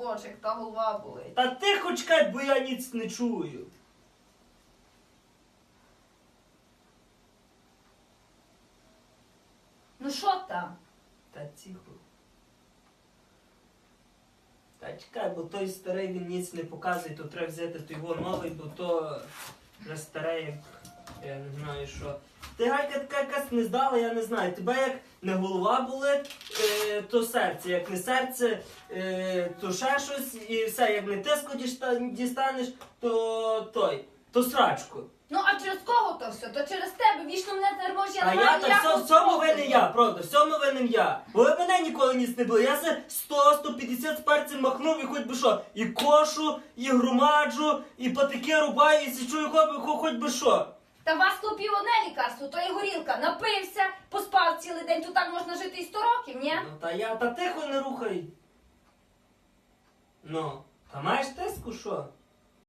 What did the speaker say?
Боже, як та голова болить. Та ти хоч кать, бо я ніц не чую. Ну що там? Та тихо. Та чекай, бо той старий він ніц не показує, то треба взяти той його новий, бо то вже старий, як я не знаю що. Ти галька така якась не здала, я не знаю. Тебе як не голова болить, е, то серце. Як не серце, е, то ще щось, і все, як не тиску діста- дістанеш, то той, то срачку. Ну а через кого то все? То через тебе вічно мене нервуєш, я А не я маю та все, ніякого в цьому винен я, правда, в цьому винен я. Бо ви мене ніколи ніс не було. Я за 100-150 з пальцем махнув і хоч би що. І кошу, і громаджу, і патики рубаю, і січу, і хоч, хоч би що. Та вас хлопів одне лікарство, то і горілка. Напився, поспав цілий день, то так можна жити і 100 років, ні? Ну та я, та тихо не рухай. Ну, та маєш тиску, що?